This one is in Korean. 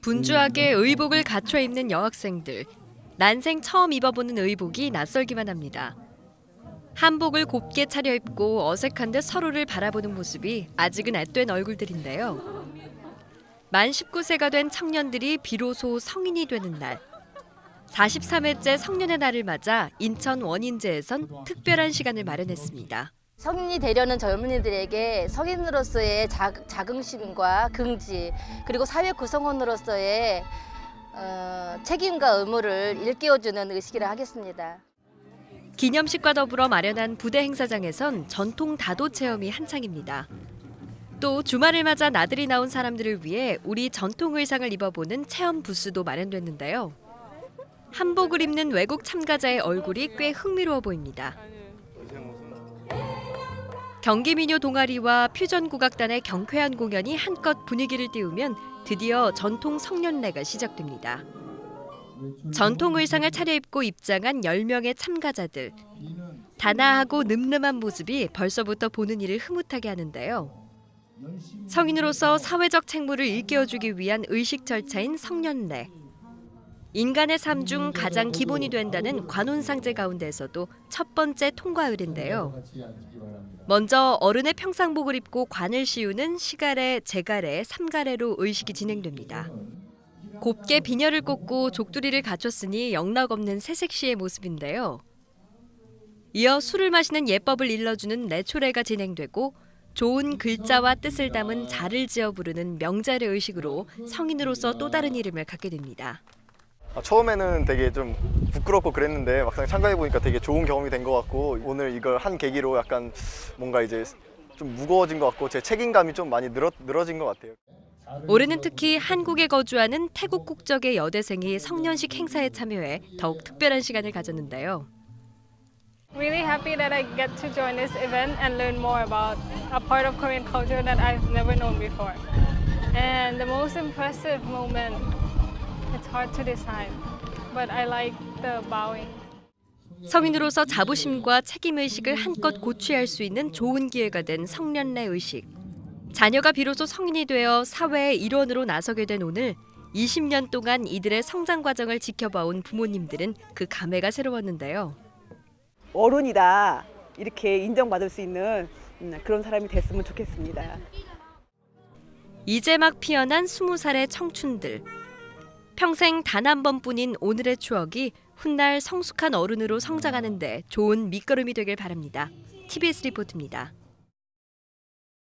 분주하게 의복을 갖춰 입는 여학생들. 난생 처음 입어보는 의복이 낯설기만 합니다. 한복을 곱게 차려입고 어색한 듯 서로를 바라보는 모습이 아직은 앳된 얼굴들인데요. 만 19세가 된 청년들이 비로소 성인이 되는 날. 43회째 성년의 날을 맞아 인천 원인제에선 특별한 시간을 마련했습니다. 성인이 되려는 젊은이들에게 성인으로서의 자, 자긍심과 긍지 그리고 사회 구성원으로서의 어, 책임과 의무를 일깨워주는 의식이라 하겠습니다. 기념식과 더불어 마련한 부대 행사장에선 전통 다도 체험이 한창입니다. 또 주말을 맞아 나들이 나온 사람들을 위해 우리 전통 의상을 입어보는 체험 부스도 마련됐는데요. 한복을 입는 외국 참가자의 얼굴이 꽤 흥미로워 보입니다. 경기민요 동아리와 퓨전국악단의 경쾌한 공연이 한껏 분위기를 띄우면 드디어 전통 성년례가 시작됩니다. 전통 의상을 차려입고 입장한 10명의 참가자들. 단아하고 늠름한 모습이 벌써부터 보는 이를 흐뭇하게 하는데요. 성인으로서 사회적 책무를 일깨워주기 위한 의식 절차인 성년례. 인간의 삶 중 가장 기본이 된다는 관혼상제 가운데서도 첫 번째 통과율인데요. 먼저 어른의 평상복을 입고 관을 씌우는 시가래, 제가래, 삼가래로 의식이 진행됩니다. 곱게 비녀를 꽂고 족두리를 갖췄으니 영락 없는 새색시의 모습인데요. 이어 술을 마시는 예법을 일러주는 내초례가 진행되고 좋은 글자와 뜻을 담은 자를 지어 부르는 명자례 의식으로 성인으로서 또 다른 이름을 갖게 됩니다. 아, 처음에는 되게 좀 부끄럽고 그랬는데 막상 참가해 보니까 되게 좋은 경험이 된 것 같고 오늘 이걸 한 계기로 약간 뭔가 이제 좀 무거워진 것 같고 제 책임감이 좀 많이 늘어, 늘어진 것 같아요. 올해는 특히 한국에 거주하는 태국 국적의 여대생이 성년식 행사에 참여해 더욱 특별한 시간을 가졌는데요. Really happy that I get to join this event and learn more about a part of Korean culture that I've never known before. And the most impressive moment, it's hard to decide, but I like the bowing. 성인으로서 자부심과 책임의식을 한껏 고취할 수 있는 좋은 기회가 된 성년례 의식. 자녀가 비로소 성인이 되어 사회의 일원으로 나서게 된 오늘 20년 동안 이들의 성장 과정을 지켜봐온 부모님들은 그 감회가 새로웠는데요. 어른이다 이렇게 인정받을 수 있는 음, 그런 사람이 됐으면 좋겠습니다. 이제 막 피어난 20살의 청춘들. 평생 단 한 번뿐인 오늘의 추억이 훗날 성숙한 어른으로 성장하는데 좋은 밑거름이 되길 바랍니다. TBS 리포트입니다.